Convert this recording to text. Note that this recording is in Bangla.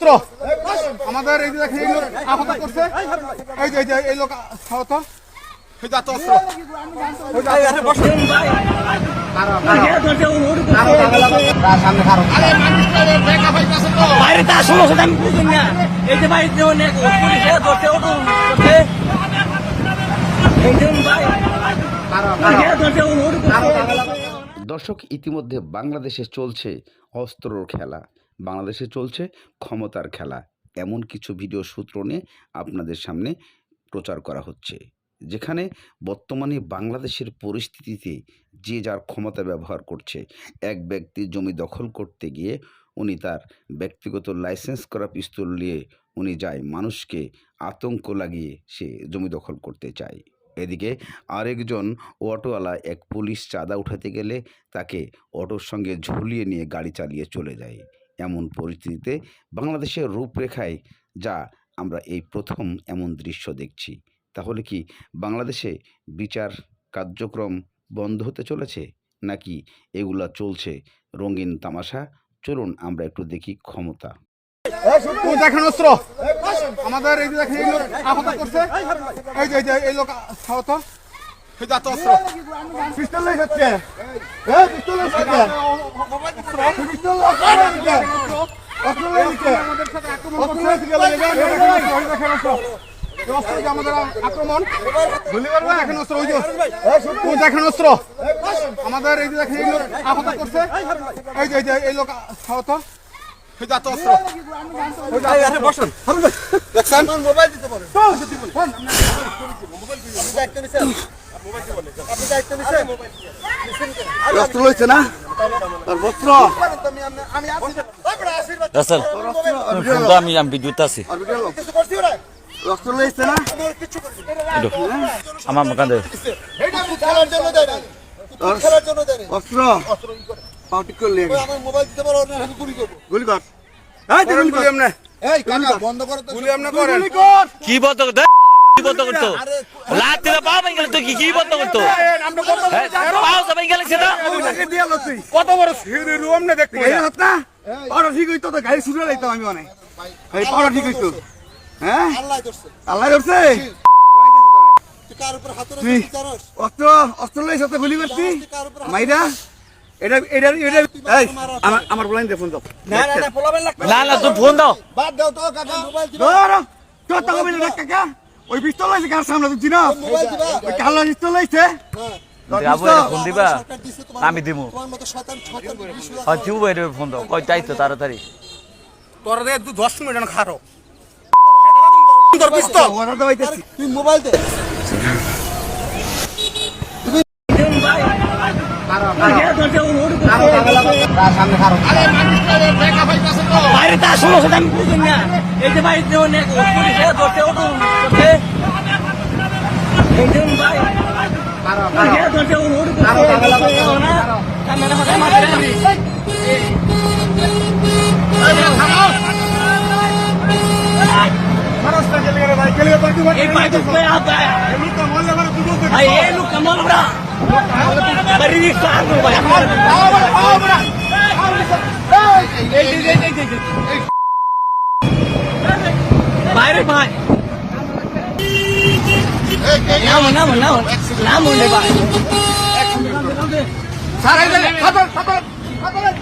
অস্ত্র আমাদের এই যে দেখেন এই লোক আহত করছে। এই যে এই যে এই লোক আহত। এই আমি বুঝি না যে বাড়িতে অনেক পুলিশে দর্শক ইতিমধ্যে বাংলাদেশে চলছে অস্ত্রর খেলা। বাংলাদেশে চলছে ক্ষমতার খেলা। এমন কিছু ভিডিও সূত্র নিয়ে আপনাদের সামনে প্রচার করা হচ্ছে। যেখানে বর্তমানে বাংলাদেশের পরিস্থিতিতে যে যার ক্ষমতা ব্যবহার করছে, এক ব্যক্তি জমি দখল করতে গিয়ে উনি তার ব্যক্তিগত লাইসেন্স করা পিস্তল নিয়ে উনি যায়, মানুষকে আতঙ্ক লাগিয়ে সে জমি দখল করতে চায়। এদিকে আরেকজন অটোওয়ালা এক পুলিশ চাঁদা উঠাতে গেলে তাকে অটোর সঙ্গে ঝুলিয়ে নিয়ে গাড়ি চালিয়ে চলে যায়। এমন পরিস্থিতিতে বাংলাদেশের রূপরেখায় যা আমরা এই প্রথম এমন দৃশ্য দেখছি। তাহলে কি বাংলাদেশে বিচার কার্যক্রম বন্ধ হতে চলেছে? নাকি এগুলা চলছে? রঙিন তামাশা? চলুন আমরা একটু দেখি ক্ষমতা। আমাদের এই দেখেন, এই লোক আহত করছে। এই যে, এই লোক আহত। এত অস্ত্র পিস্তল নেই হচ্ছে এই পিস্তল নেই হচ্ছে পিস্তল অস্ত্র নেই হচ্ছে অস্ত্র নেই হচ্ছে আমাদের আক্রমণ গুলি করবে এখন অস্ত্র ওই যে দেখেন অস্ত্র আমাদের এই যে দেখেন আহত করছে এই যে এই যে এই লোক আহত দেখছেন মোবাইল দিতে পারে অস্ত্র লইছে না? তোর বস্ত্র? রাসেল আমি আমি বিদ্যুৎ আছি। অস্ত্র লইছে না? আমার কান্দে অস্ত্র পাউটি করলে গুলি কর। এই তুই গুলি আমনে। এই কাকা বন্ধ কর গুলি আমনে করেন। গুলি কি বন্ধ করতো কি বন্ধ করতো লাতি গেলে। কত বড় রুম না দেখতে না পাড়া ঠিক হইতো তো গাড়ি ছুটে লাইতাম আমি অনেক এই পাড়া ঠিক হইতো হ্যাঁ আল্লাহ ধরছে অস্ত্র অস্ত্র লই সাথে গুলি করছি মাইরা এটা এটা এটা এই আমার আমার বলাইন দে ফোন দাও না না তুই ফোন দাও ধর কত কবি না কাকা ওই পিস্তল লইছে কার সামনে তুই না ওই কালো পিস্তল লইছে দিবা আমি দিমু হয় তুই বাইরে ফোন দাও কই যাই তো তাড়াতাড়ি তোরা দে তুই 10 মিনিট খারো তোর পিস্তল ওরা তুই মোবাইল দে বাইরে তা সমস্যা আমি বুঝি না এই যে বাড়িতে অনেক পুলিশে বাইরে ভাই। নাম নাম নাম নাম দে খাবার খাবার খাবার